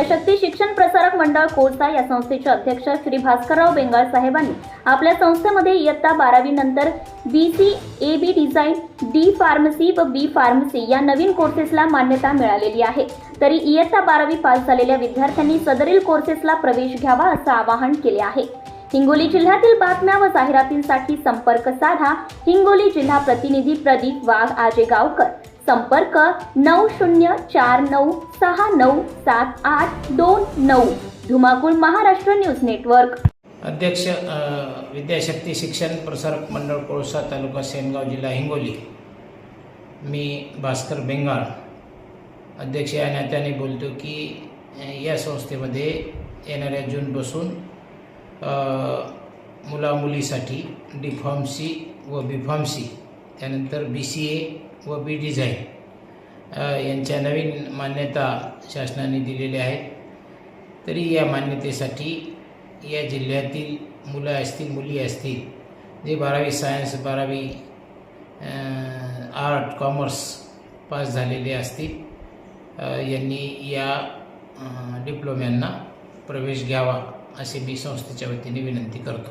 विद्याशक्ती शिक्षण प्रसारक मंडळ कोळसा या संस्थेचे अध्यक्ष श्री भास्करराव बेंगाळ साहेबांनी आपल्या संस्थेमध्ये इयत्ता बारावी नंतर B C A B design D pharmacy व बी फार्मसी या नवीन कोर्सेसला मान्यता मिळालेली आहे. तरी इयत्ता बारावी पास झालेल्या विद्यार्थ्यांनी सदरील कोर्सेसला प्रवेश घ्यावा असं आवाहन केले आहे. हिंगोली जिल्ह्यातील बातम्या व जाहिरातींसाठी संपर्क साधा हिंगोली जिल्हा प्रतिनिधी प्रदीप वाघ आजेगावकर. संपर्क नऊ शून्य चार नऊ सहा नऊ सात आठ दोन नऊ. धुमाकूळ महाराष्ट्र न्यूज नेटवर्क. अध्यक्ष विद्याशक्ती शिक्षण प्रसारक मंडळ कोळसा तालुका सेनगाव जिल्हा हिंगोली. मी भास्कर बेंगाळ. अध्यक्ष या नात्याने बोलतो की या संस्थेमध्ये येणाऱ्या जूनपासून मुलामुलीसाठी डी व बी फॉर्मसी त्यानंतर बी सी ए व बी डिझाईन यांच्या नवीन मान्यता शासनाने दिलेल्या आहेत. तरी या मान्यतेसाठी या जिल्ह्यातील मुलं असतील मुली असतील जे बारावी सायन्स बारावी आर्ट कॉमर्स पास झालेले असतील यांनी या डिप्लोम्यांना प्रवेश घ्यावा असे मी संस्थेच्या वतीने विनंती करतो.